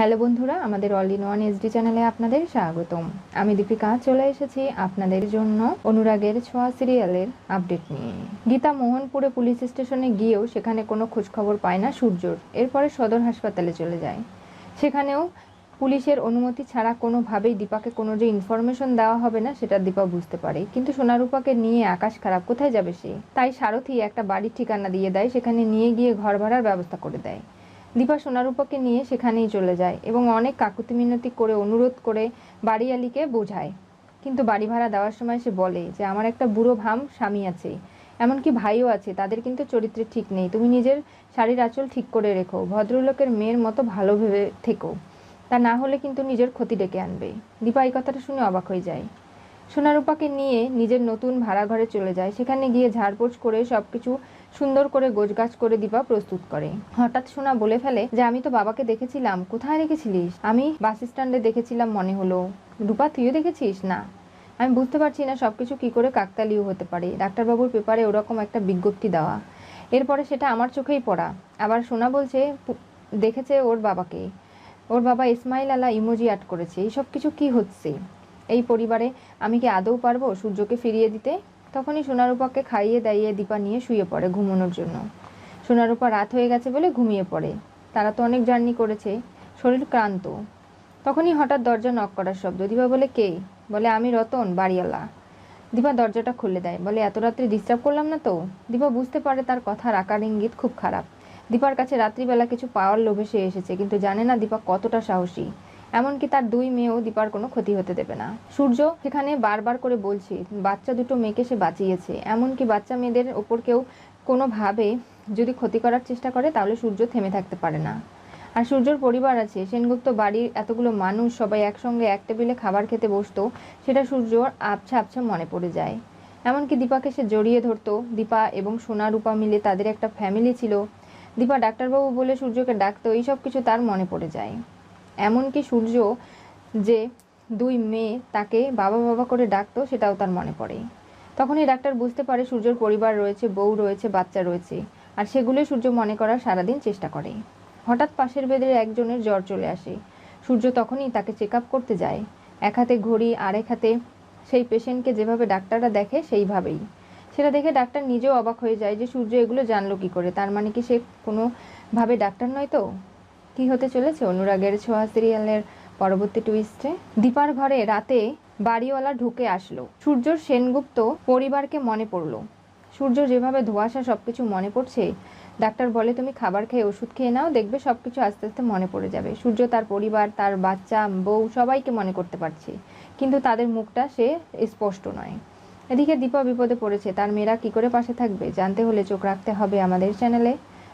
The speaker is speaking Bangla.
হ্যালো বন্ধুরা, আমাদের অল ইন ওয়ান এসডি চ্যানেলে আপনাদের স্বাগতম। আমি দীপিকা, চলে এসেছি আপনাদের জন্য অনুরাগের ছোঁয়া সিরিয়ালের আপডেট নিয়ে। গীতা মোহনপুরে পুলিশ স্টেশনে গিয়েও সেখানে কোনো খোঁজখবর পায় না সূর্যর। এরপরে সদর হাসপাতালে চলে যায়। সেখানেও পুলিশের অনুমতি ছাড়া কোনোভাবেই দীপাকে কোনো যে ইনফরমেশন দেওয়া হবে না, সেটা দীপা বুঝতে পারে। কিন্তু সোনারূপাকে নিয়ে আকাশ খারাপ, কোথায় যাবে সে? তাই সারথি একটা বাড়ির ঠিকানা দিয়ে দেয়, সেখানে নিয়ে গিয়ে ঘর ভাড়ার ব্যবস্থা করে দেয়। দীপা সোনারূপাকে নিয়ে সেখানেই চলে যায় এবং অনেক কাকুতি মিনতি করে, অনুরোধ করে বাড়িয়ালিকে বোঝায়। কিন্তু বাড়ি ভাড়া দেওয়ার সময় সে বলে যে, আমার একটা বুড়ো ভাম স্বামী আছে। এমনকি ভাইও আছে। তাদের কিন্তু চরিত্রে ঠিক নেই। তুমি নিজের শাড়ির আঁচল ঠিক করে রেখো। ভদ্রলোকের মেয়ের মতো ভালো ভেবে থেকো। তা না হলে কিন্তু নিজের ক্ষতি ডেকে আনবে। দীপা এই কথাটা শুনে অবাক হয়ে যায়। সোনারূপাকে নিয়ে নিজের নতুন ভাড়া ঘরে চলে যায়। সেখানে গিয়ে ঝাড়পোছ করে সবকিছু সুন্দর করে গোছগাছ করে দিবা প্রস্তুত করে। হঠাৎ সোনা বলে ফেলে যে, আমি তো বাবাকে দেখেছিলাম। কোথায় রেখেছিলিস আমি বাস স্ট্যান্ডে দেখেছিলাম মনে হলো। রূপা, তুইও দেখেছিস? না। আমি বুঝতে পারছি না সবকিছু কি করে কাকতালিও হতে পারে। ডাক্তারবাবুর পেপারে ওরকম একটা বিজ্ঞপ্তি দেওয়া। এরপরে সেটা আমার চোখেই পড়া। আবার সোনা বলছে দেখেছে ওর বাবাকে। ওর বাবা ইসমাইল আলা ইমোজি অ্যাড করেছে। এইসব কিছু কি হচ্ছে? এই পরিবারে আমি কি আদৌ পারব সূর্যকে ফিরিয়ে দিতে? তখনই সোনারূপাকে খাইয়ে দাইয়ে দীপা নিয়ে শুয়ে পড়ে ঘুমানোর জন্য। সোনারূপা রাত হয়ে গেছে বলে ঘুমিয়ে পড়ে। তারা তো অনেক জার্নি করেছে, শরীর ক্লান্ত। তখনই হঠাৎ দরজা নক করার শব্দ। দীপা বলে, কে? বলে, আমি রতন, বাড়িওয়ালা। দীপা দরজাটা খুলে দেয়। বলে, এত রাত্রে ডিস্টার্ব করলাম না তো? দীপা বুঝতে পারে তার কথার আকার ইঙ্গিত খুব খারাপ। দীপার কাছে রাত্রিবেলা কিছু পাওয়ার লোভে সে এসেছে, কিন্তু জানে না দীপা কতটা সাহসী। এমনকি তার দুই মেয়েও দীপার কোনো ক্ষতি হতে দেবে না। সূর্য, সেখানে বারবার করে বলছে, বাচ্চা দুটো মেয়েকে সে বাঁচিয়েছে। এমনকি বাচ্চা মেয়েদের ওপর কেউ কোনোভাবে যদি ক্ষতি করার চেষ্টা করে, তাহলে সূর্য থেমে থাকতে পারে না। আর সূর্যর পরিবার আছে, সেনগুপ্ত বাড়ির এতগুলো মানুষ সবাই একসঙ্গে এক টেবিলে খাবার খেতে বসতো, সেটা সূর্যর আবছা আবছা মনে পড়ে যায়। এমনকি দীপাকে সে জড়িয়ে ধরতো, দীপা এবং সোনা রূপা মিলে তাদের একটা ফ্যামিলি ছিল। দীপা ডাক্তারবাবু বলে সূর্যকে ডাকতো, এইসব কিছু তার মনে পড়ে যায়। এমনকি সূর্য যে দুই মেয়ে তাকে বাবা বাবা করে ডাকতো, সেটাও তার মনে পড়ে। তখনই ডাক্তার বুঝতে পারে সূর্যর পরিবার রয়েছে, বউ রয়েছে, বাচ্চা রয়েছে, আর সেগুলোই সূর্য মনে করার সারাদিন চেষ্টা করে। হঠাৎ পাশের বেদের একজনের জ্বর চলে আসে। সূর্য তখনই তাকে চেক আপ করতে যায়। এক হাতে ঘড়ি আর এক হাতে সেই পেশেন্টকে যেভাবে ডাক্তাররা দেখে, সেইভাবেই। সেটা দেখে ডাক্তার নিজেও অবাক হয়ে যায় যে সূর্য এগুলো জানলো কি করে? তার মানে কি সে কোনোভাবে ডাক্তার নয় তো? কি হতে চলেছে? অনুরাগের ছোঁয়া সিরিয়ালের পরবর্তী টুইস্টে দীপার ঘরে রাতে বাড়িওয়ালা ঢুকে আসলো। সূর্যর সেনগুপ্ত পরিবারকে মনে পড়ল। সূর্য যেভাবে ধোঁয়াশা সবকিছু মনে পড়ছে, ডাক্তার বলে, তুমি খাবার খেয়ে ওষুধ খেয়ে নাও, দেখবে সবকিছু আস্তে আস্তে মনে পড়ে যাবে। সূর্য তার পরিবার, তার বাচ্চা, বউ সবাইকে মনে করতে পারছে, কিন্তু তাদের মুখটা সে স্পষ্ট নয়। এদিকে দীপা বিপদে পড়েছে। তার মেয়েরা কি করে পাশে থাকবে? জানতে হলে চোখ রাখতে হবে আমাদের চ্যানেলে।